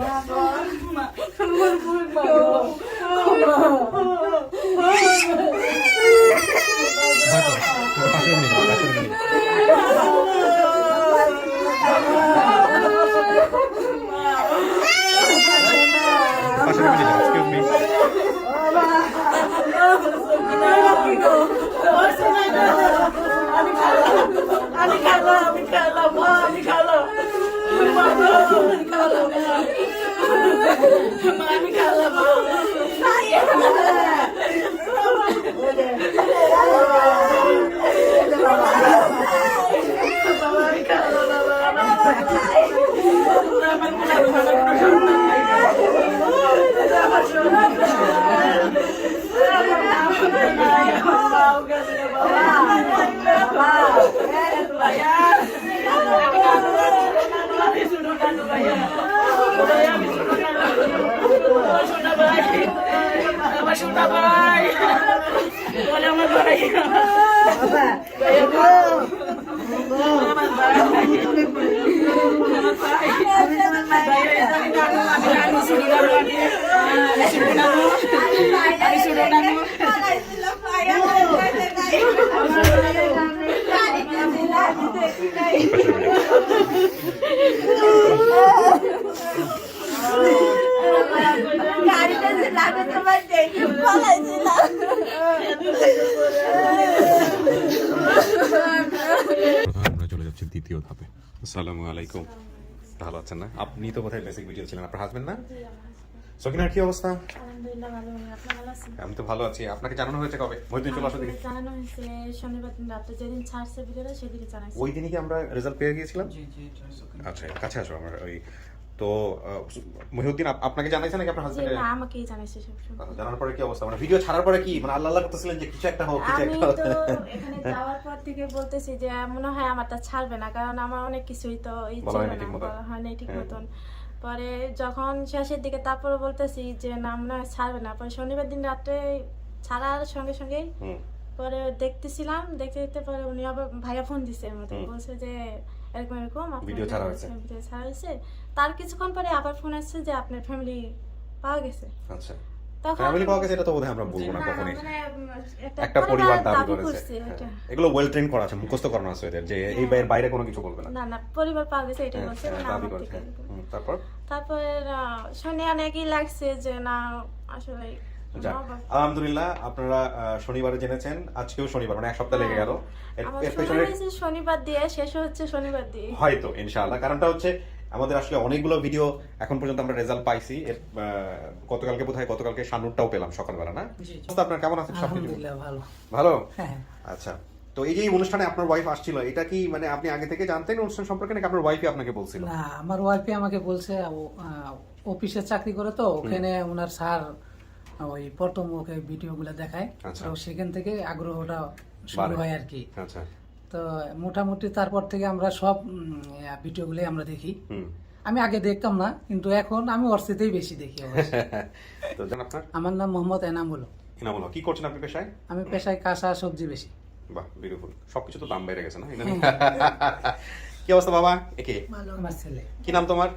한번 한번 불만 আমি আমার সোনা ভাই বলে আমার ভাই পাশের আমরা চলে যাচ্ছি দ্বিতীয় ধাপে। আসসালামু আলাইকুম। ভালো আছেন না? আপনি তো কোথায় বেসিক ভিডিও ছিলেন আপনার হাজবেন্ড না? সকিনার কি অবস্থা? আলহামদুলিল্লাহ ভালো আপনি ভালো আছেন আমি তো ভালো আছি। আপনাকে জানানো হয়েছে কবে? মহিদিন চলে আসো দিকে জানানো হয়েছে শনিবার দিন রাত্রে যেদিন ছাড়ছে ভিডিওটা সেদিকে জানাইছে। ওই দিনই কি আমরা রেজাল্ট পেয়ে গিয়েছিলাম? আচ্ছা কাছে আসো আমার ওই তো মহিউদ্দিন আপনাকে জানাইছে নাকি আপনার হাজবেন্ড না আমাকেই জানাইছে সব জানার পরে কি অবস্থা? মানে ভিডিও ছাড়ার পরে কি? মানে আল্লাহ আল্লাহ করতেছিলেন যে কিছু একটা হোক কিছু একটা হোক। তো এখানে যাওয়ার পর থেকে বলতেছি যে মনে হয় আমারটা ছাড়বে না কারণ আমার অনেক কিছুই তো ই বলা ছিল না ঠিক বলা হয় ঠিক। মতন। পরে যখন শেষের দিকে তারপরে বলতেছি যে না মনে হয় ছাড়বে না। পরে শনিবার দিন রাত্রে ছাড়ার সঙ্গে সঙ্গেই পরে দেখতেছিলাম দেখতে দেখতে পরে উনি আবার ভাইয়া ফোন দিছে আমাদের বলছে যে এরকম এরকম ভিডিও ছাড়া হয়েছে। ভিডিও ছাড়া হয়েছে। তার কিছুক্ষণ পরে আবার ফোন আসছে যে আপনার ফ্যামিলি পাওয়া গেছে। আচ্ছা। ফ্যামিলি পাওয়া গেছে এটা তো বোধহয় আমরা বলব না না, কখনই। মানে, একটা পরিবার দাবি দাবি করেছে। করছে হ্যাঁ। এটা। এগুলো ওয়েল ট্রেন করা আছে মুখস্থ করানো আছে এদের যে এই বাইরের বাইরে কোনো কিছু বলবে না। না না পরিবার পাওয়া গেছে এটা হ্যাঁ, বলছে হ্যাঁ, মানে দাবি করেছে। থেকে। তারপর? শুনে অনেকই লাগছে যে না আসলে আলহামদুলিল্লাহ আপনারা শনিবারে জেনেছেন আজকেও শনিবার মানে এক সপ্তাহ লেগে গেল। শনিবার দিয়ে শেষ হচ্ছে শনিবার দিয়ে। হয়তো ইনশাআল্লাহ কারণটা হচ্ছে আমাদের আসলে অনেকগুলো ভিডিও এখন পর্যন্ত আমরা রেজাল্ট পাইছি। এর গতকালকে বোধহয় গতকালকে সানুরটাও পেলাম সকালবেলা না? আপনার কেমন আছে সবকিছু? আলহামদুলিল্লাহ ভালো। ভালো? হ্যাঁ আচ্ছা। তো এই যে অনুষ্ঠানে আপনার ওয়াইফ আসছিল এটা কি মানে আপনি আগে থেকে জানতেন অনুষ্ঠান সম্পর্কে নাকি আপনার ওয়াইফই আপনাকে বলছিল? না আমার ওয়াইফে আমাকে বলছে অফিসে চাকরি করে তো ওখানে ওনার স্যার ওই প্রথম ওকে ভিডিও গুলা দেখায়। আচ্ছা। তো সেখান থেকে আগ্রহটা শুরু হয় আর কি। আচ্ছা। তো মোটামুটি তারপর থেকে আমরা সব ভিডিও গুলো আমরা দেখি। আমি আগে দেখতাম না কিন্তু এখন আমি অর্থিতেই বেশি দেখি তো আপনার? আমার নাম মোহাম্মদ এনামুল ইনামুল হক, কি করছেন আপনি পেশায়? আমি পেশায় কাঁচা সবজি বেশি। বাহ বিউটিফুল সবকিছু তো দাম বেড়ে গেছে না? কি অবস্থা বাবা? একে? ভালো। আমার ছেলে। কি নাম তোমার?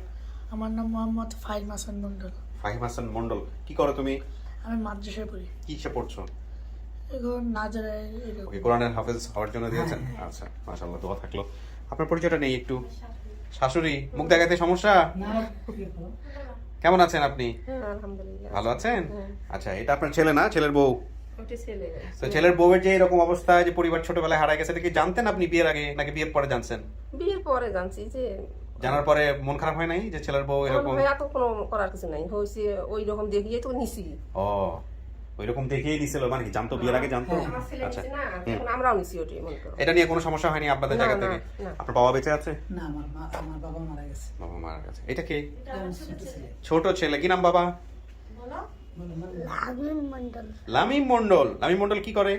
আমার নাম মোহাম্মদ ফাহিম হাসান মন্ডল ফাহিম হাসান মন্ডল কি করো তুমি? আমি মাদ্রাসায় পড়ি। কিসে পড়ছো? এখন নাজারায় ওকে কোরআনের হাফেজ হওয়ার জন্য দিয়েছেন? আচ্ছা মাশাআল্লাহ দোয়া থাকল। আপনার পরিচয়টা নেই একটু। শাশুড়ি মুখ দেখাতে সমস্যা? কেমন আছেন আপনি? ভালো আছেন? আচ্ছা এটা আপনার ছেলে না ছেলের বউ? তো ছেলের বউয়ের যে এরকম অবস্থা যে পরিবার ছোটবেলায় হারায় গেছে এটা কি জানতেন আপনি বিয়ের আগে নাকি বিয়ের পরে জানছেন? বিয়ের পরে জানছি যে জানার পরে মন খারাপ হয় নাই যে ছেলের বউ এরকম? এত কোনো করার কিছু নাই। হয়েছে ওই রকম দেখিয়ে তো নিছি। ও ওই রকম দেখেই দিছিল মানে কি জানতো বিয়ের আগে জানতো? আচ্ছা। না এখন আমরাও নিছি ওটি মনে করো। এটা নিয়ে কোনো সমস্যা হয়নি আপনাদের জায়গা থেকে? আপনার বাবা বেঁচে আছে? না আমার মা আমার বাবা মারা গেছে। বাবা মারা গেছে। এটা কে? ছোট ছেলে। কি নাম বাবা? লামিম মন্ডল লামিম মন্ডল কি করে?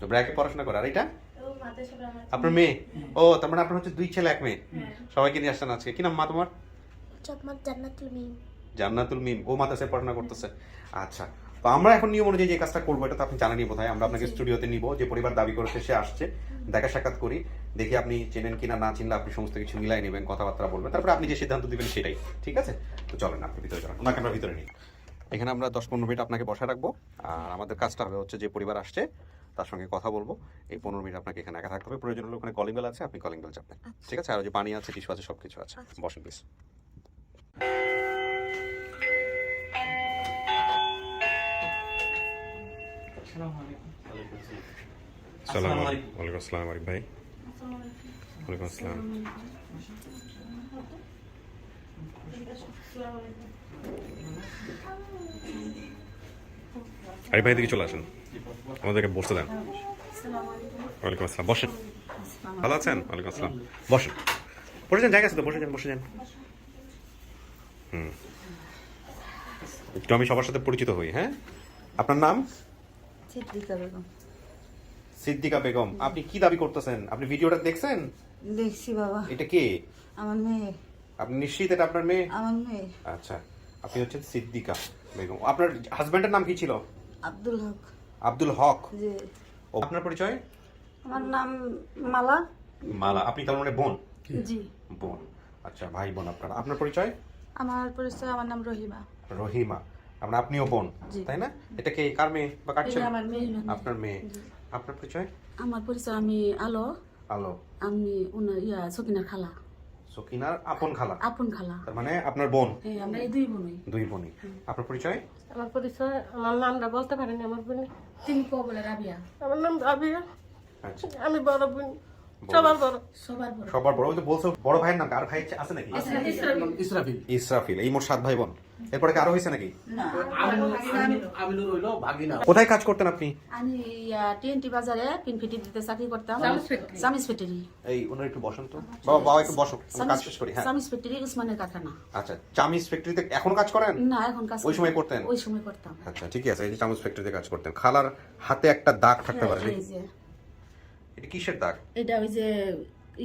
তো ব্র্যাকে পড়াশোনা করে। আর এটা? আপনার মেয়ে? ও তার মানে আপনার হচ্ছে দুই ছেলে এক মেয়ে? সবাইকে নিয়ে আসছেন আজকে। কি নাম মা তোমার? জান্নাতুল মিম। জান্নাতুল মিম। ও মাদ্রাসায় পড়াশোনা করতেছে। আচ্ছা। তো আমরা এখন নিয়ম অনুযায়ী যে কাজটা করব এটা তো আপনি জানেনই বোধহয় আমরা আপনাকে স্টুডিওতে নিব। যে পরিবার দাবি করেছে সে আসছে দেখা সাক্ষাৎ করি দেখি আপনি চেনেন কিনা না চিনলে আপনি সমস্ত কিছু মিলাই নেবেন কথাবার্তা বলবেন তারপরে আপনি যে সিদ্ধান্ত দিবেন সেটাই ঠিক আছে? তো চলেন আপনি ভিতরে চলেন ওনাকে আমরা ভিতরে নিই। এখানে আমরা দশ পনেরো মিনিট আপনাকে বসা রাখব আর আমাদের কাজটা হবে হচ্ছে যে পরিবার আসছে তার সঙ্গে কথা বলব এই পনেরো মিনিট আপনাকে এখানে একা থাকতে হবে প্রয়োজন হলে ওখানে কলিং বেল আছে আপনি কলিং বেল চাপবেন ঠিক আছে? আর যে পানি আছে টিস্যু আছে সব কিছু আছে বসেন প্লিজ সালাম ওয়ালাইকুম আসসালাম আরিফ ভাই। ওয়ালাইকুম আসসালাম। আরিফ ভাই দিকে চলে আসেন। আমাদেরকে বসতে দেন। ওয়ালাইকুম আসসালাম। বসেন। ভালো আছেন? ওয়ালাইকুম আসসালাম। বসেন। বসে যান জায়গা আছে তো। বসে যান বসে যান। হুম। একটু আমি সবার সাথে পরিচিত হই হ্যাঁ? আপনার নাম? বেগম। সিদ্দিকা বেগম আপনি কি দাবি করতেছেন? আপনি ভিডিওটা দেখছেন? দেখছি বাবা। এটা কে? আমার মেয়ে। আপনি নিশ্চিত এটা আপনার মেয়ে? আমার মেয়ে। আচ্ছা আপনি হচ্ছেন সিদ্দিকা বেগম। আপনার হাজবেন্ডের নাম কি ছিল? আব্দুল হক। আব্দুল হক। যে ও আপনার পরিচয়? আমার নাম মালা। মালা আপনি তার মানে বোন? জি। বোন। আচ্ছা ভাই বোন আপনার। আপনার পরিচয়? আমার পরিচয় আমার নাম রহিমা। রহিমা। আপনার আপনিও বোন তাই না? এটা কে কার মেয়ে বা কার ছেলে? আমার মেয়ে আপনার মেয়ে। আপনার পরিচয়? আমার পরিচয় আমি আলো। আলো। আমি উনার ইয়া সকিনার খালা। সকিনার আপন খালা? আপন খালা। তার মানে আপনার বোন? হ্যাঁ আমরা এই দুই বোনই। দুই বোনই। আপনার পরিচয়? আমার পরিচয় আমার নামটা বলতে পারেন আমার বোন। তিনি ক বলে রাবিয়া। আমার নাম রাবিয়া। আচ্ছা। আমি বড় বোন। সবার বড় সবার বড় ওই তো বলছো বড় ভাইয়ের নাম আর ভাই আছে নাকি? ইসরাফিল। ইসরাফিল। এই মোট সাত ভাই বোন। এরপরে কি আরও হয়েছে নাকি? আমিনুর হইল ভাগিনা। কোথায় কাজ করতেন আপনি? আমি টিএনটি বাজারে পিন দিতে চাকরি করতাম। সামিস ফ্যাক্টরি। এই ওনার একটু বসেন বাবা বাবা একটু বসো। কাজ শেষ করি হ্যাঁ। সামিস ফ্যাক্টরি উসমানের কারখানা। আচ্ছা চামিজ ফ্যাক্টরিতে এখন কাজ করেন? না এখন কাজ ওই সময় করতেন? ওই সময় করতাম। আচ্ছা ঠিকই আছে এই যে ফ্যাক্টরিতে কাজ করতেন। খালার হাতে একটা দাগ থাকতে পারে হ্যাঁ, এই যে। এটা কিসের দাগ? এটা ওই যে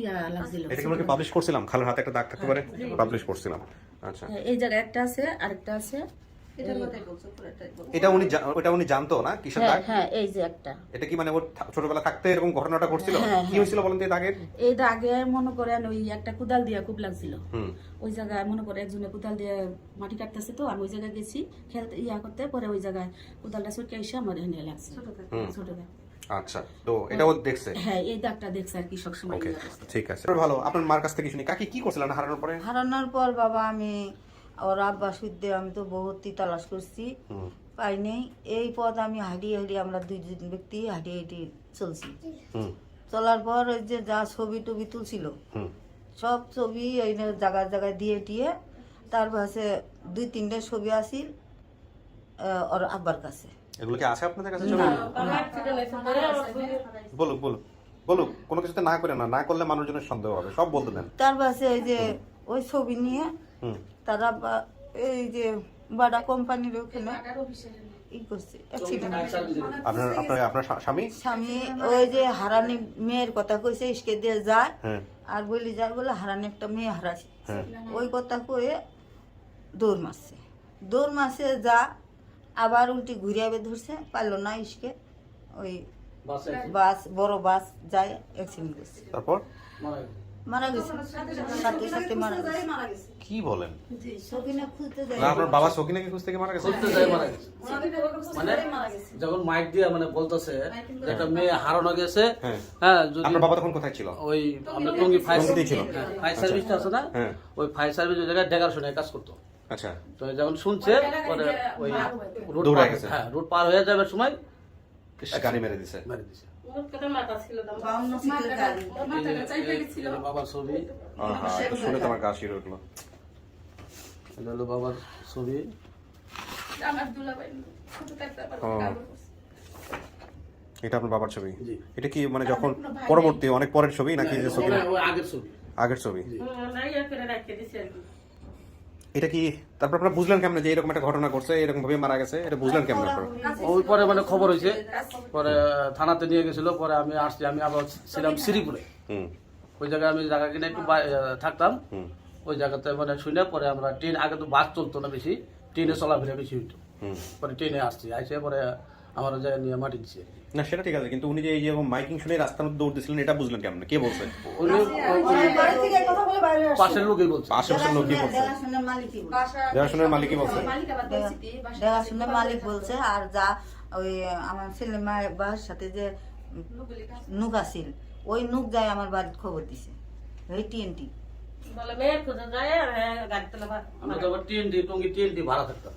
ইয়া লাগছিল। এটা কি পাবলিশ করছিলাম? খালার হাতে একটা দাগ থাকতে পারে? পাবলিশ করছিলাম। আচ্ছা। হ্যাঁ, এই জায়গায় একটা আছে আরেকটা আছে। এটা উনি ওটা উনি জানতো না? কিসের হ্যাঁ দাগ? হ্যাঁ এই যে একটা। এটা কি মানে ওর ছোটবেলা থাকতে এরকম ঘটনাটা ঘটছিল? কি হয়েছিল বলেন তো এই দাগের? এই দাগে করেন ওই একটা কুদাল দিয়া খুব লাগছিল। ওই জায়গায় মনে করে একজনে কোদাল দিয়ে মাটি কাটতেছে তো আমি ওই জায়গায় গেছি খেলতে ইয়া করতে পরে ওই জায়গায় কোদালটা ছুটকে এসে আমার লাগছে। ছোট দাগ। আচ্ছা তো এটা ও দেখছে? হ্যাঁ এই দাগটা দেখছে আর কি সবসময় ওকে ঠিক আছে। ভালো আপনার মার কাছ থেকে শুনি। কাকি কি করছিলেন হারানোর পরে? হারানোর পর বাবা আমি ওর আব্বা সুদ্ধে আমি তো বহুত তালাশ করছি। পাই নেই। এই পথ আমি হাঁটিয়ে হাঁটিয়ে আমরা দুইজন ব্যক্তি হাঁটিয়ে হাঁটিয়ে চলছি। চলার পর ওই যে যা ছবি টবি তুলছিল সব ছবি এই যে জায়গায় জায়গায় দিয়ে দিয়ে তার পাশে দুই তিনটে ছবি আসিল ওর আব্বার কাছে। এগুলো কি আছে আপনাদের কাছে ছবি বলুক বলুক বলুক কোনো কিছুতে না করে না না করলে মানুষজনের সন্দেহ হবে সব বলতে দেন। তার পাশে ওই যে ওই ছবি নিয়ে তারা বা- এই যে বাডা কোম্পানির ওখানে। আপনার স্বামী? স্বামী ওই যে হারানি মেয়ের কথা কইছে ইসকে দিয়ে যায়। হ্যাঁ। আর বলি যায় বলে হারানি একটা মেয়ে হারাছে হ্যাঁ। ওই কথা কয়ে দৌড় মারছে। দৌড় মারছে যা আবার উল্টি ঘুরে আবে ধরছে পারল না ইসকে। ওই বাস বড় বাস যায় অ্যাক্সিডেন্ট করছে। তারপর? মারা গেছে। সাথে সাথে মারা গেছে। কি বলেন? সকিনা খুঁজতে যায়। না আপনার বাবা সকিনাকে খুঁজ থেকে মারা গেছে? খুঁজতে যাই মারা গেছে। মানে যখন মাইক দিয়ে মানে বলতেছে একটা মেয়ে হারানো গেছে হ্যাঁ। হ্যাঁ যদি আপনার বাবা তখন কোথায় ছিল? ওই আমরা টঙ্গি ফায়ার ছিল? ফায়ার সার্ভিসটা আছে না? হ্যাঁ। ওই ফায়ার সার্ভিস ওই জায়গায় দেখাশোনায় কাজ করতো। আচ্ছা। তো যখন শুনছে পরে ওই রোড পার গেছে। হ্যাঁ রোড পার হয়ে যাবার সময় গাড়ি মেরে দিছে। মেরে দিছে। বাবার ছবি। শুনে তো আমার গা শিরে উঠল। হলো বাবার ছবি। ও। এটা আপনার বাবার ছবি? এটা কি মানে যখন পরবর্তী অনেক পরের ছবি নাকি যে ছবি আগের ছবি। আগের ছবি ইয়া করে রাখতে দিছি আর কি এটা কি তারপর আপনারা বুঝলেন কেমন যে এরকম একটা ঘটনা ঘটছে এরকম ভাবে মারা গেছে এটা বুঝলেন কেমন আপনারা? ওই পরে মানে খবর হয়েছে পরে থানাতে নিয়ে গেছিল পরে আমি আসছি আমি আবার ছিলাম শ্রীপুরে। ওই জায়গায় আমি জায়গা কিনে একটু থাকতাম। ওই জায়গাতে মানে শুনে পরে আমরা ট্রেন আগে তো বাস চলতো না বেশি ট্রেনে চলাফেরা বেশি হইতো। পরে ট্রেনে আসছি আইসে পরে আমার জায়গা নিয়ে মাটি দিচ্ছে না সেটা ঠিক আছে কিন্তু উনি যে এই যে মাইকিং শুনে রাস্তার মধ্যে দৌড় দিয়েছিলেন এটা বুঝলেন কেমন? কে বলছে? পাশের লোকই বলছে। আশেপাশের লোক কি বলছে। দেখাশোনার মালিকই বলছে। দেখাশোনার মালিক বলছে আর যা ওই আমার ছেলে মায়ের সাথে যে নুক আসিল ওই নুক যায় আমার বাড়ির খবর দিছে। ওই টিএনটি বলে মেয়ের খুঁজে যায় গাড়ি তোলা আমরা তো টিএনটি টঙ্গি টিএনটি ভাড়া থাকতাম।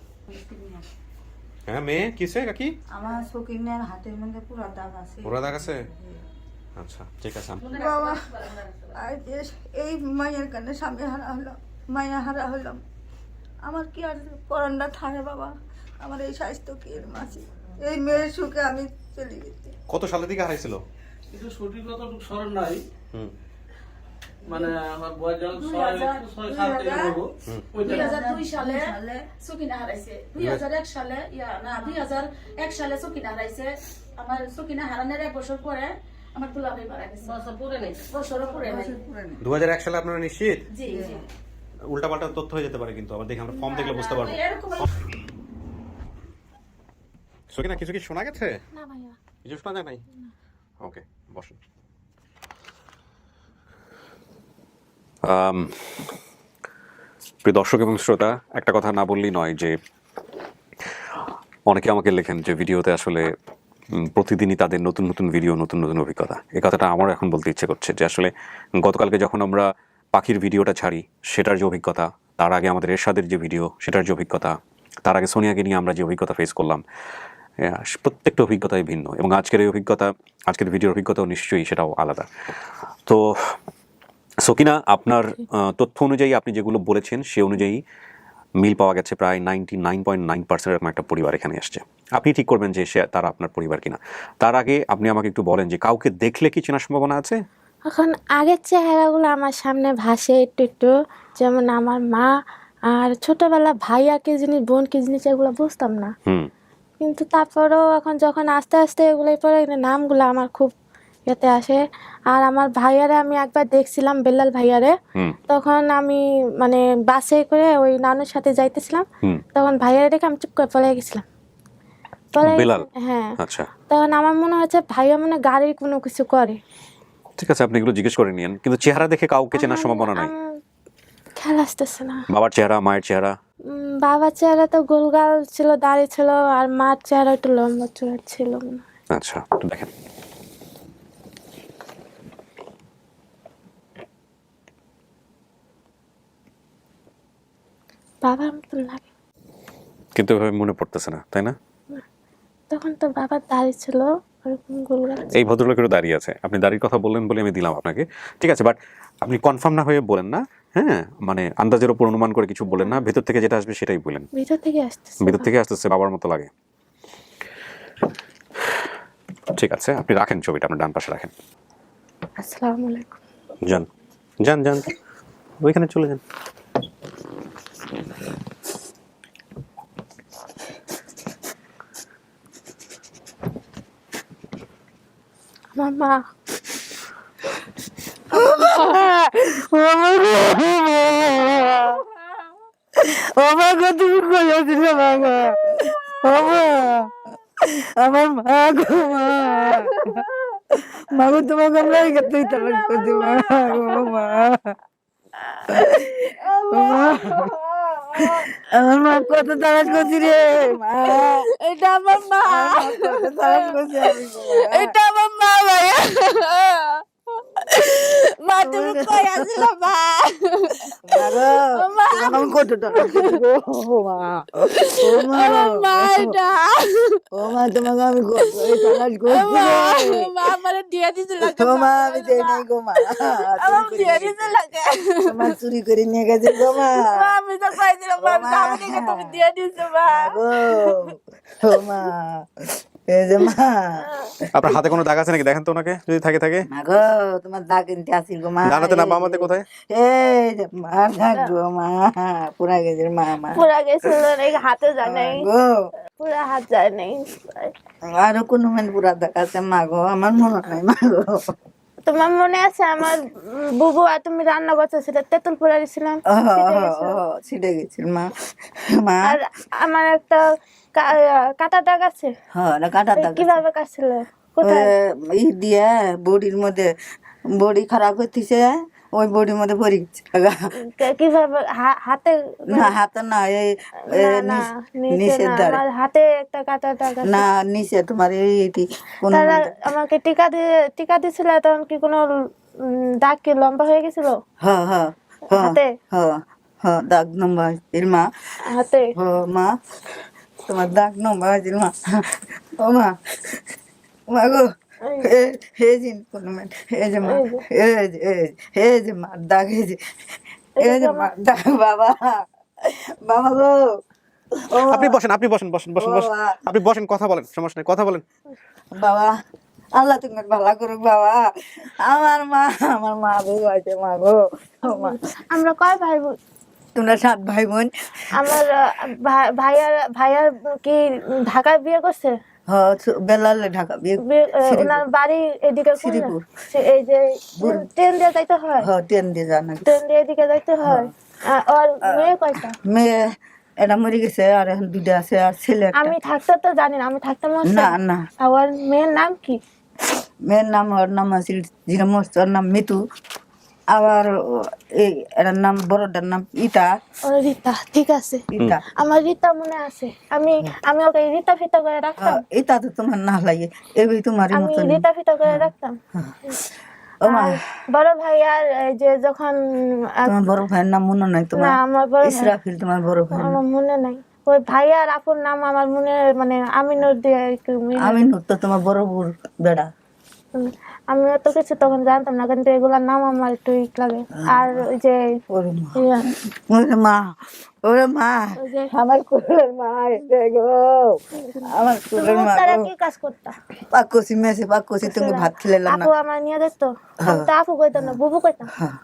হ্যাঁ মেয়ে কিসে কাকি? আমার শকিনের হাতের মধ্যে পুরো দাগ আছে। ওরা দাগ আছে? আচ্ছা ঠিক আছে। বাবা এই মায়ের কারণে স্বামী হারা হলাম মায়া হারা হলাম আমার কি আর পরান্ডা থাকে বাবা? আমার এই স্বাস্থ্য কি এর মাসি এই মেয়ের সুখে আমি চলে গেছি। কত সালের দিকে হারাইছিল? কিন্তু সঠিক কতটুকু স্মরণ নাই। হুম। মানে আমার বয়স যখন ছয় ছয় সাত থেকে বলব দুই হাজার দুই সালে সুকিনা হারাইছে। দুই হাজার এক সালে ইয়া না দুই হাজার এক সালে সুকিনা হারাইছে। আমার সুকিনা হারানোর এক বছর পরে আমার দুলাভাই মারা গেছে। বছর পুরে নেই। বছরও পরে নাই। দু এক সালে আপনারা নিশ্চিত? জি জি। উল্টাপাল্টা তথ্য হয়ে যেতে পারে কিন্তু আবার দেখে আমরা ফর্ম দেখলে বুঝতে পারব। সকিনা কিছু কি শোনা গেছে? না ভাইয়া। কিছু শোনা যায় নাই? ওকে বসুন। প্রিয় দর্শক এবং শ্রোতা, একটা কথা না বললেই নয় যে অনেকে আমাকে লেখেন যে ভিডিওতে আসলে প্রতিদিনই তাদের নতুন নতুন ভিডিও, নতুন নতুন অভিজ্ঞতা। এই কথাটা আমার এখন বলতে ইচ্ছে করছে যে আসলে গতকালকে যখন আমরা পাখির ভিডিওটা ছাড়ি, সেটার যে অভিজ্ঞতা, তার আগে আমাদের এরশাদের যে ভিডিও, সেটার যে অভিজ্ঞতা, তার আগে সোনিয়াকে নিয়ে আমরা যে অভিজ্ঞতা ফেস করলাম প্রত্যেকটা অভিজ্ঞতাই ভিন্ন এবং আজকের এই অভিজ্ঞতা, আজকের ভিডিওর অভিজ্ঞতাও নিশ্চয়ই সেটাও আলাদা। তো সকিনা আপনার তথ্য অনুযায়ী আপনি যেগুলো বলেছেন সে অনুযায়ী মিল পাওয়া গেছে প্রায় ninety nine point nine percent এরকম একটা পরিবার এখানে এসছে। আপনি ঠিক করবেন যে সে তারা আপনার পরিবার কিনা। তার আগে আপনি আমাকে একটু বলেন যে কাউকে দেখলে কি চেনার সম্ভাবনা আছে? এখন আগের চেহারাগুলো আমার সামনে ভাসে একটু একটু। যেমন আমার মা আর ছোটবেলা ভাইয়া কি জিনিস বোন কি জিনিস এগুলো বুঝতাম না। কিন্তু তারপরেও এখন যখন আস্তে আস্তে এগুলো পরে নামগুলো আমার খুব ইয়েতে আসে। আর আমার ভাইয়ারে আমি একবার দেখছিলাম বেল্লাল ভাইয়ারে। তখন আমি মানে বাসে করে ওই নানুর সাথে যাইতেছিলাম। তখন ভাইয়ারে দেখে আমি চুপ করে পলে গেছিলাম। হ্যাঁ। আচ্ছা। তখন আমার মনে হচ্ছে ভাইয়া মনে গাড়ির কোনো কিছু করে। ঠিক আছে আপনি এগুলো জিজ্ঞেস করে নিন কিন্তু চেহারা দেখে কাউকে চেনার সম্ভাবনা নাই। খেয়াল আসতেছে না। বাবার চেহারা মায়ের চেহারা? বাবার চেহারা তো গোলগাল ছিল দাড়ি ছিল আর মার চেহারা একটু লম্বা চূড়া ছিল আচ্ছা দেখেন। বাবার মতন লাগে। কিন্তু মনে পড়তেছে না তাই না? তখন তো বাবার দাড়ি ছিল ওরকম গোলগাল এই ভদ্রলোকেরও দাঁড়িয়ে আছে। আপনি দাড়ির কথা বললেন বলে আমি দিলাম আপনাকে। ঠিক আছে বাট আপনি কনফার্ম না হয়ে বলেন না হ্যাঁ? মানে আন্দাজের উপর অনুমান করে কিছু বলেন না ভেতর থেকে যেটা আসবে সেটাই বলেন। ভিতর থেকে আসতেছে ভিতর থেকে আসতেছে বাবার মতো লাগে। ঠিক আছে আপনি রাখেন ছবিটা আপনার ডান পাশে রাখেন। আসসালামু আলাইকুম। যান। যান যান। ওইখানে চলে যান। আমার মা বাবা গো তুমি কই আছিলে বাবা বাবা আমার মা গো মা মা গো তোমাকে আমরা তুই তালাক করতে মা গো মা মা। আমার মা কত তালাক করছি রে? এটা আমার মা। কত করছি মা। এটা আমার মা ভাইয়া। মা তুমি কই আসলে মা মা আমি কত গো, ও মা ও মা মা এটা ও মা তোমাকে আমি কত তালাক করছি মা আমারে দিয়ে দিছিল ও মা আমি দেই নাই গো মা আমার দিয়ে নিয়ে- দিছিল আমার চুরি করে নিয়ে গেছে গো মা আমি তো পাইছিলাম মা মা। আমাকে তুমি দিয়ে দিছো মা ও মা আপনার হাতে কোনো দাগ আছে নাকি? দেখেন তো ওনাকে যদি থাকে থাকে। মা গো তোমার দাগ কিনতে আসিল গো মা। ডানাতে না বামাতে কোথায়? এই যে মা দাগ গো মা পুরা গেছে মা মা। পুরা গেছিল এই হাতে যায় নাই। গো পুরা হাত যায় নাই। আরও কোনো মানে পুরা দাগ আছে মা গো আমার মনে হয় মা গো তোমার মনে আছে আমার বুবু আর তুমি রান্না করছ সেটা তেঁতুল পোড়া দিয়েছিলাম ছিটে গেছিল। মা মা। আর আমার একটা কাটা দাগ আছে। হ্যাঁ কাটা দাগ কীভাবে কাটছিল? কোথায়? ই দিয়ে বডির মধ্যে বডি খারাপ করতেছে। ওই বডির মধ্যে পড়ে গেছে। কীভাবে হাতে না হাতে না এই নিচের না হাতে একটা কাটা আছে। না নিচে তোমার এই কোন তারা আমাকে টিকা দিয়ে টিকা দিছিল তখন কি কোনো দাগ কি লম্বা হয়ে গেছিল? হ্যাঁ হ্যাঁ হ্যাঁ হাতে? হ্যাঁ হ্যাঁ দাগ নম্বর এর মা। হাতে? ও মা তোমার দাগ নম্বর আছে মা। ও মা। মা গো। হে হে জিন কোন মেন হে যে মা হে যে। হে যে, হে যে মা দাগ হে যে হে যে মা দাগ বাবা বাবা গো। আপনি বসেন আপনি বসেন বসেন বসেন বসেন। আপনি বসেন কথা বলেন সমস্যা নেই কথা বলেন। বাবা আল্লাহ তোমার ভালো করুক বাবা। আমার মা আমার মা বউ আছে মা গো আমরা কয় ভাই বোন? তোমরা সাত ভাই বোন। আমার ভাইয়ার ভাইয়ার কি ঢাকায় বিয়ে করছে? হ্যাঁ বেলালে ঢাকা। ওনার বাড়ি এদিকে শ্রীপুর। এই যে ট্রেন দিয়ে যাইতে হয়? হ্যাঁ ট্রেন দিয়ে যান ট্রেন দিয়ে এদিকে যাইতে হয়। ওর মেয়ে কয়টা? মেয়ে এটা মরে গেছে আর এখন দুইটা আছে আর ছেলে আমি থাকতে তো জানি না আমি থাকতে না না। আর ওর মেয়ের নাম কি? মেয়ের নাম ওর নাম আছে যেটা নাম মিতু। আবার এই এটার নাম বড়টার নাম ও রীতা ঠিক আছে। আমার রীতা মনে আছে। আমি আমি ওকে রীতা ফিতা করে রাখতাম। হ্যাঁ, ইটা তো তোমার না লাগে। এবি তোমার আমি মতন রীতা ফিতা করে রাখতাম। ও মা আর বড় ভাই আর যে যখন তোমার বড় ভাইয়ের নাম মনে নাই তোমার? আমার বড় ইসরাফিল তোমার বড় ভাই আমার মনে নাই। ওই ভাই আর আপুর নাম আমার মনে মানে আমিনুর দিয়ে একটু মিল। আমি নূর তো তোমার বড় বেড়া। আমি অত কিছু তখন জানতাম না কিন্তু এগুলার নাম আমার একটু লাগে। আর ওই যে ওরে মা। ওরে মা আমার কুলের মা এসে গো। আমার কুলের মা তারা কি কাজ করতা? মেসে তুমি ভাত খেলেলাম না আপু আমার নিয়ে যেত আমি তো আপু কইতাম না বুবু কইতাম। হ্যাঁ,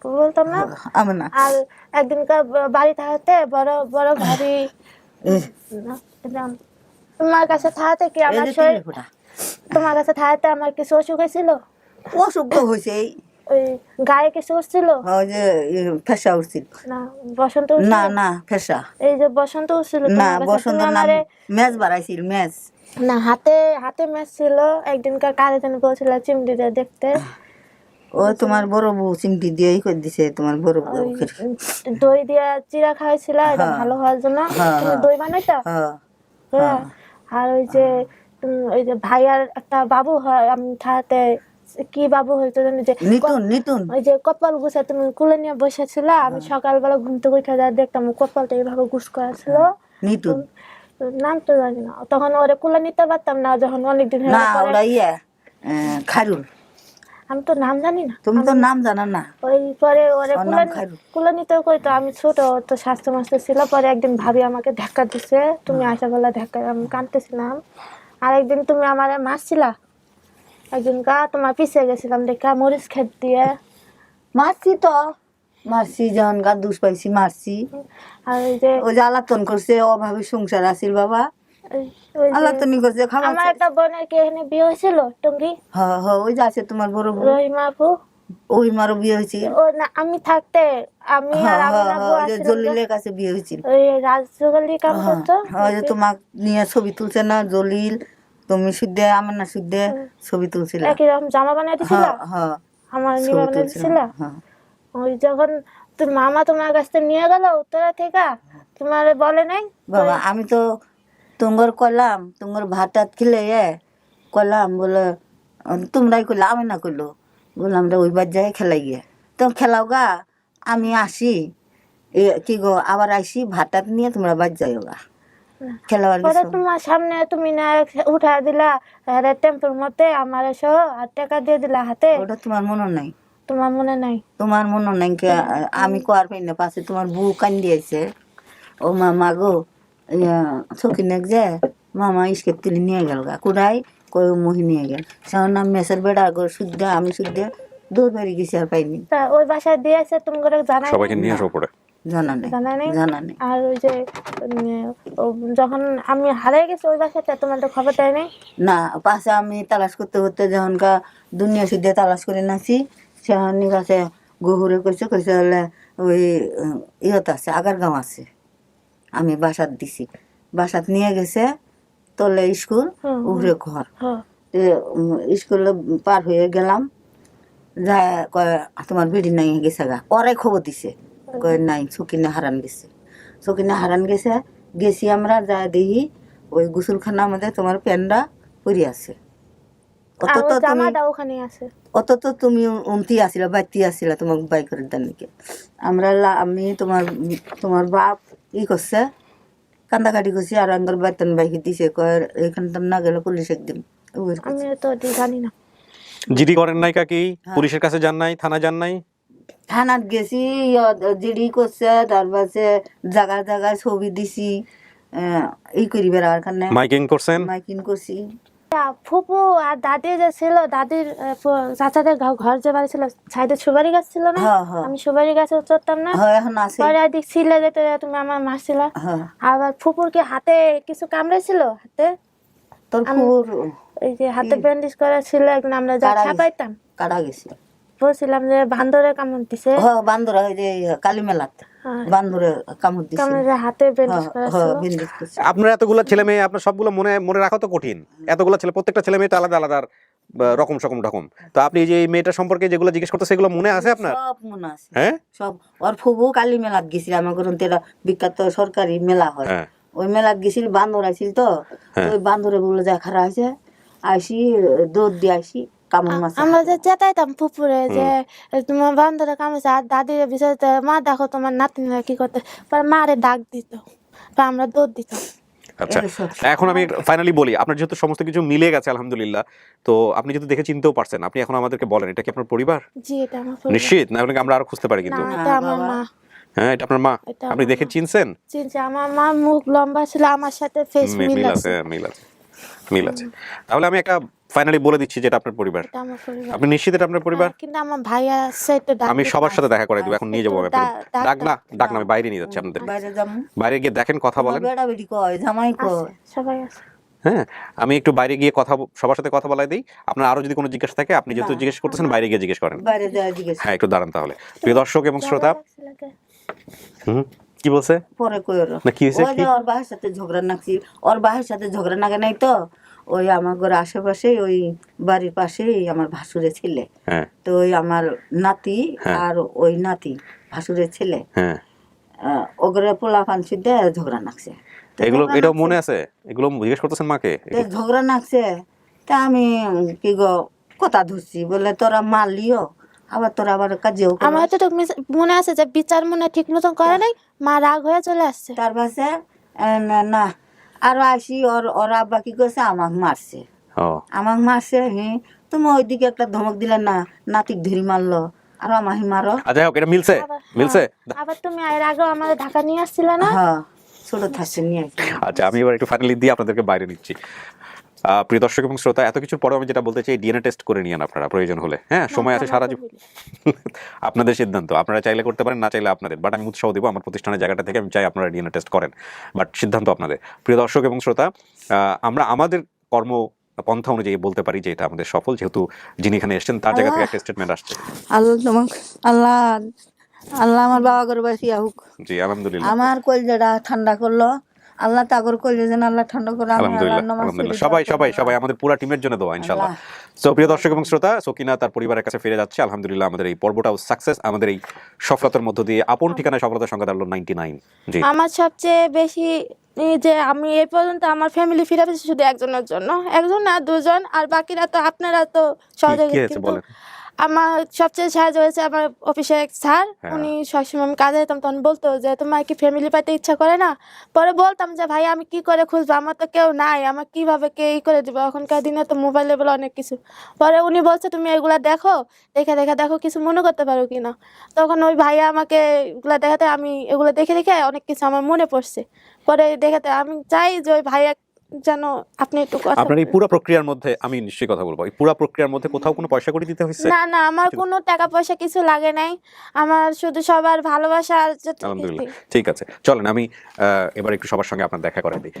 বুবু বলতাম না আমি না। আর একদিনকার বাড়ি থাকতে বড় বড় ভাবি। না, তোমার কাছে থাকতে কি আমার শরীর। তোমার কাছে থাকতে আমার কিছু অসুখ হয়েছিল? অসুখ তো হয়েছে ওই গায়ে কিছু উঠছিল? ওই যে ফেসা উঠছিল। না বসন্ত না না ফেসা। এই যে বসন্ত উঠছিল না বসন্ত ম্যাচ বাড়াইছিল ম্যাচ না হাতে হাতে ম্যাচ ছিল। একদিনকার কারে যেন বলছিল দেখতে। ও তোমার বড় বউ চিমটি দিয়ে ই করে দিছে তোমার বড় বউ দই দিয়ে চিরা খাওয়াইছিল এটা হ্যাঁ। ভালো হওয়ার জন্য। হ্যাঁ, তুমি হ্যাঁ। দই বানাইতা? হ্যাঁ। আর ওই যে ওই যে ভাইয়ার একটা বাবু হয় আমি থাকতে কি বাবু হইতো জানি যে নিতুন নিতুন। ওই যে কপাল গুছা তুমি কুলে নিয়ে বসেছিল আমি সকালবেলা ঘুম থেকে উঠে যা দেখতাম কপালটা এইভাবে গুছ করা ছিল। নিতুন। নাম তো জানি না। তখন ওরে কুলে নিতে পারতাম না যখন অনেকদিন হয়ে না ওরা ইয়ে খারুল আমি তো নাম জানি না। তুমি তো নাম জানা না। ওই পরে ওরে কুলে নিতে কইতো আমি ছোট ওর তো স্বাস্থ্য মাস্ত ছিল। পরে একদিন ভাবি আমাকে ধাক্কা দিছে তুমি আসা বলে ধাক্কা আমি কাঁদতেছিলাম। আর একদিন তুমি আমার মারছিলা? একদিন গা তোমার পিছিয়ে গেছিলাম দেখা মরিচ খেত দিয়ে। মারছি তো। মারছি যখন গা দুষ পাইছি মারছি। আর ওই যে ওই যে আলাতন করছে অভাবে সংসার আছিল বাবা। আলাতনি করছে খাবার আমার একটা বোনের কে এখানে বিয়ে হয়েছিল টঙ্গি? হ্যাঁ হ্যাঁ ওই যে আছে তোমার বড় রহিমা আপু। ওই মারও বিয়ে হয়েছে। ও না আমি থাকতে আমি হ্যাঁ আর আমার হ্যাঁ আব্বু জলিলের কাছে বিয়ে হয়েছিল। ওই কাম হ্যাঁ করতো যে তোমার নিয়ে ছবি তুলছে না জলিল তুমি শুদ্ধে আমার না শুদ্ধে ছবি তুলছিল। রকম জামা বানিয়ে দিছিল? হ্যাঁ হ্যাঁ আমার বানিয়ে দিছিল? হ্যাঁ। ওই যখন তোর মামা তোমার কাছ থেকে নিয়ে গেল উত্তরা থেকে তোমার বলে নাই? বাবা আমি তো তোমার কলাম তোমার ভাত খেলে এ কইলাম বলে তোমরাই কইলে আমি না কইলো। বললাম রে ওই বার যাই খেলাই গিয়ে। তো খেলাও গা আমি আসি এ কি গো আবার আইসি ভাত নিয়ে তোমরা বাদ যাই গা। পরে তোমার সামনে তুমি না উঠা দিলা আরে টেম্পুর মধ্যে আমার এসো আর টাকা দিয়ে দিলা হাতে। ওটা তোমার মনে নাই? তোমার মনে নাই? তোমার মনে নাই কে আমি কোয়ার পাই না পাশে তোমার বউ কান্দিয়েছে ও মা মা গো সকিনেক যে মামা ইসকে তুলি নিয়ে গেল গা। কুড়াই কই মহি নিয়ে গেল। সেওর নাম মেসের বেড়া গো শুদ্ধ আমি শুদ্ধ দৌড় বাড়ি গেছি আর পাইনি। তা ওই বাসায় দিয়েছে তুমি করে জানাই সবাইকে নিয়ে আসো পরে জানা নেই জানা নেই? জানা নেই। আর ওই যে উম, যখন আমি হারিয়ে গেছি ওই বাসাতে তোমার তো খবর দেয় নাই? না পাশে আমি তালাশ করতে করতে যখন কা দুনিয়া সিদ্ধে তালাশ করে নাছি সেখানে কাছে গহুরে কইছে কইছে হলে ওই উম, ইয়ত আছে আগারগাঁও আছে। আমি বাসাত দিছি। বাসাত নিয়ে গেছে তলে স্কুল উপরে ঘর। হ্যাঁ। স্কুলে পার হয়ে গেলাম যা কয় তোমার বিড়ি নাই গেছে গা। ওরাই খবর দিছে কয় নাই সকিনে হারান গেছে। সকিনে হারান গেছে গেছি আমরা যা দেখি ওই গুসলখানা আমাদের তোমার প্যান্ডা পরি আছে। অত তো তুমি ওখানে আছে। অত তো তুমি উমতি আসিলা বাইতি আসিলা তোমার বাইকের দানিকে আমরা লা- আমি তোমার তোমার বাপ ই করছে কান্দাকাটি করছি আর আঙ্গল বাইতন বাইকে দিছে কয় তো না গেলে পুলিশ একদিন আমি তো জানি না। জিডি করেন নাই কাকি? পুলিশের কাছে যান নাই? থানা যান নাই? থানাত গেছি জিডি করছে তারপরে জায়গা জায়গায় ছবি দিছি আহ, এই করিবার আর মাইকিং করছেন? মাইকিং করছি। ফুপু আর দাদি যে ছিল দাদির চাচাদের ঘর যে বাড়ি ছিল সাইডে সুপারি গাছ ছিল না? হ্যাঁ হ্যাঁ। আমি সুপারি গাছে চড়তাম না? হ্যাঁ পরে একদিক ছিলে যেতে তুমি আমার মারছিল আবার ফুপুর কি হাতে কিছু কামড়েছিল? হাতে? তোর এই যে হাতে ব্যান্ডেজ করা ছিল একদিন আমরা যা ছাপাইতাম। কাটা গেছে বলছিলাম যে বান্দরে কামড় দিছে। বান্দরা ওই যে কালী মেলাত। বান্দরে কামড় দিছে। কামড়ে হাতে ব্যান্ডেজ হ্যাঁ করা হ্যাঁ ছিল। আপনার এতগুলো ছেলে মেয়ে আপনার সবগুলো মনে মনে রাখা তো কঠিন। এতগুলো ছেলে প্রত্যেকটা ছেলে মেয়ে তো আলাদা আলাদা রকম সকম রকম। তো আপনি যে এই মেয়েটার সম্পর্কে যেগুলো জিজ্ঞেস করতে সেগুলো মনে আছে আপনার? সব মনে আছে। হ্যাঁ? সব। ওর ফুবু কালী মেলাত গেছিল আমার তেরা বিখ্যাত সরকারি মেলা হয়। হ্যাঁ। ওই মেলাত গেছিল বান্দর আইছিল তো। ওই বান্দরে বলে যা খারা আছে আইসি দুধ দিয়ে আইসি। কামড় মাছ আমরা যে চেতাইতাম পুকুরে যে তোমার কামড়েছে আর দাদির বিষয়তে মা দেখো তোমার নাতিনরা কি করতে পরে মারে ডাক দিত বা আমরা দৌড় দিতাম। আচ্ছা এখন আমি ফাইনালি বলি আপনার যেহেতু সমস্ত কিছু মিলে গেছে আলহামদুলিল্লাহ তো আপনি যেহেতু দেখে চিনতেও পারছেন আপনি এখন আমাদেরকে বলেন এটা কি আপনার পরিবার? জি এটা আমার পরিবার। নিশ্চিত? না আপনাকে আমরা আরও খুঁজতে পারি কিন্তু। এটা আমার মা। হ্যাঁ এটা আপনার মা? আপনি দেখে চিনছেন? চিনছে আমার মা মুখ লম্বা ছিল আমার সাথে ফেস মিল আছে। মিল আছে মিল আছে। তাহলে আমি একটা ফাইনালি বলে দিচ্ছি যেটা আপনার পরিবার। এটা আমার পরিবার। আপনি নিশ্চিত এটা আপনার পরিবার? হ্যাঁ, কিন্তু আমার ভাইয়া আছে একটু ডাক আমি সবার সাথে দেখা করে দিব এখন নিয়ে যাব আমি আপনাকে। ডাক না ডাক- না আমি বাইরে নিয়ে যাচ্ছি আপনাদের। বাইরে যাম বাইরে গিয়ে দেখেন কথা বলেন। বেড়া বেড়ি কয়? জামাই কয়? সবাই আছে। হ্যাঁ আমি একটু বাইরে গিয়ে কথা ব- সবার সাথে কথা বলাই দিই। আপনার আরও যদি কোনো জিজ্ঞেস থাকে আপনি যেহেতু জিজ্ঞেস করতেছেন বাইরে গিয়ে জিজ্ঞেস করেন। বাইরে যায় জিজ্ঞেস হ্যাঁ একটু দাঁড়ান তাহলে। প্রিয় দর্শক এবং শ্রোতা হুম কি বলছে? পরে কই ওর? না কি হয়েছে? ওই কি? ওর বাহের সাথে ঝগড়া নাকছি ওর বাহের সাথে ঝগড়া নাগে নাই তো? ওই আমার ঘর আশেপাশে ওই বাড়ির পাশেই আমার ভাসুরে ছেলে। হ্যাঁ। তো ওই আমার নাতি হ্যাঁ। আর ওই নাতি ভাসুরের ছেলে। হ্যাঁ। আহ, ওগরে পোলা ফানসি দে ঝগড়া নাকছে। এগুলো ঝগড়া এটাও মনে আছে? এগুলো জিজ্ঞেস করতেছেন মাকে? ঝগড়া নাকছে। তা আমি কি গো কথা ধরছি বলে তোরা মারলিও আবার তোরা আবার কাজেও আমার তো মনে আছে যে বিচার মনে ঠিক মতন করে নাই মা রাগ হয়ে চলে আসছে। তার পাশে না আরও আসি ওর ওর আব্বা কি করছে আমাকে মারছে। আমাকে মারছে হ্যাঁ তুমি ওইদিকে একটা ধমক দিলে না নাতিক ধরি মারলো। আর আমাকে মারো। আচ্ছা হোক এটা মিলছে মিলছে। আবার তুমি এর আগে আমাদের ঢাকা নিয়ে আসছিলে না? হ্যাঁ ছোট থাকছে নিয়ে আচ্ছা আমি এবার একটু ফাইনালি দিয়ে আপনাদেরকে বাইরে নিচ্ছি। প্রিয় দর্শক এবং শ্রোতা এত কিছুর পরে আমি যেটা বলতে চাই ডিএনএ টেস্ট করে নিয়েন আপনারা প্রয়োজন হলে। হ্যাঁ সময় আছে সারা জীবন আপনাদের সিদ্ধান্ত। আপনারা চাইলে করতে পারেন না চাইলে আপনাদের। বাট আমি উৎসাহ দেবো আমার প্রতিষ্ঠানের জায়গাটা থেকে আমি চাই আপনারা ডিএনএ টেস্ট করেন। বাট সিদ্ধান্ত আপনাদের। প্রিয় দর্শক এবং শ্রোতা আমরা আমাদের কর্ম পন্থা অনুযায়ী বলতে পারি যে এটা আমাদের সফল। যেহেতু যিনি এখানে এসেছেন তার জায়গা থেকে একটা স্টেটমেন্ট আসছে। আল্লাহ আল্লাহ আল্লাহ আমার বাবা করে বাসিয়া হোক জি আলহামদুলিল্লাহ। আমার কলজাটা ঠান্ডা করল। আল্লাহ তাগর কলজা যেন আল্লাহ ঠান্ডা করে আলহামদুলিল্লাহ সবাই সবাই সবাই আমাদের পুরো টিমের জন্য দোয়া ইনশাআল্লাহ। সো প্রিয় দর্শক এবং শ্রোতা সকিনা তার পরিবারের কাছে ফিরে যাচ্ছে। আলহামদুলিল্লাহ আমাদের এই পর্বটাও সাকসেস আমাদের এই সফলতার মধ্য দিয়ে আপন ঠিকানায় সফলতার সংখ্যা দাঁড়াল নাইনটি নাইন জি। আমার সবচেয়ে বেশি এই যে আমি এই পর্যন্ত আমার ফ্যামিলি ফিরে পেয়েছি শুধু একজনের জন্য। একজন না দুজন আর বাকিরা তো আপনারা তো কি আমার সবচেয়ে সাহায্য হয়েছে আমার অফিসে এক স্যার হ্যাঁ। উনি সবসময় আমি কাজে যেতাম তখন বলতো যে তোমার কি ফ্যামিলি পাইতে ইচ্ছা করে না? পরে বলতাম যে ভাই আমি কি করে খুঁজবো? আমার তো কেউ নাই আমার কীভাবে কে ই করে দিবো? এখনকার দিনে তো মোবাইলে বলে অনেক কিছু। পরে উনি বলছে তুমি এগুলা দেখো দেখে দেখে দেখো কিছু মনে করতে পারো কি না? তখন ওই ভাইয়া আমাকে এগুলো দেখাতে আমি এগুলো দেখে দেখে অনেক কিছু আমার মনে পড়ছে। পরে দেখাতে আমি চাই যে ওই ভাইয়া যেন আপনি একটু কথা আপনার এই পুরো প্রক্রিয়ার মধ্যে আমি নিশ্চয়ই কথা বলব এই পুরো প্রক্রিয়ার মধ্যে কোথাও কোনো পয়সা করে দিতে হয়েছে না না আমার কোনো টাকা পয়সা কিছু লাগে নাই আমার শুধু সবার ভালোবাসা আর আলহামদুলিল্লাহ ঠিক আছে চলেন আমি আহ, এবার একটু সবার সঙ্গে আপনার দেখা করে দিই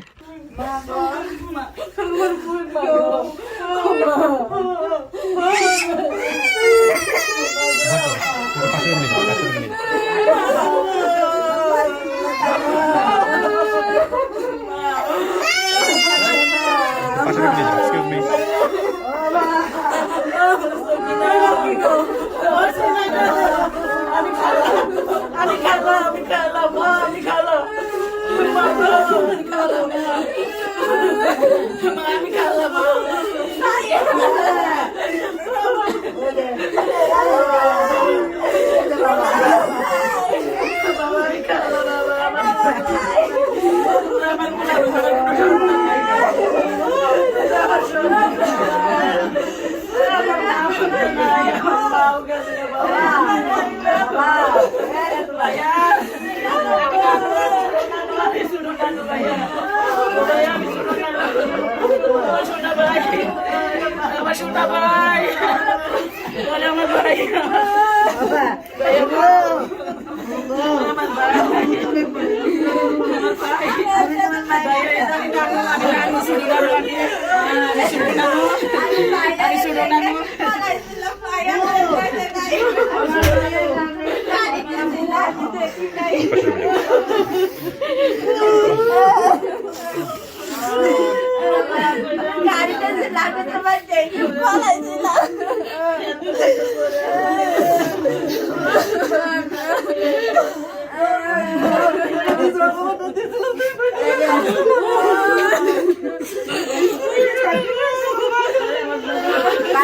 Yeah.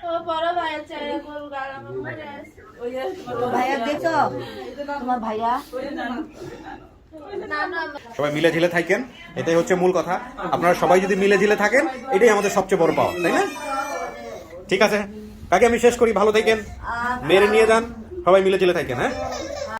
ও বড় ভাইয়ের ছেলে গরু গাল আমার মরে আছে। ভাইয়া দেখছ? তোমার ভাইয়া? না না সবাই মিলে ঝিলে থাকেন এটাই হচ্ছে মূল কথা। আপনারা সবাই যদি মিলে ঝিলে থাকেন এটাই আমাদের সবচেয়ে বড় পাওয়া তাই না? ঠিক আছে কাকে আমি শেষ করি ভালো থাকেন। মেরে নিয়ে যান সবাই মিলে ঝিলে থাকেন হ্যাঁ?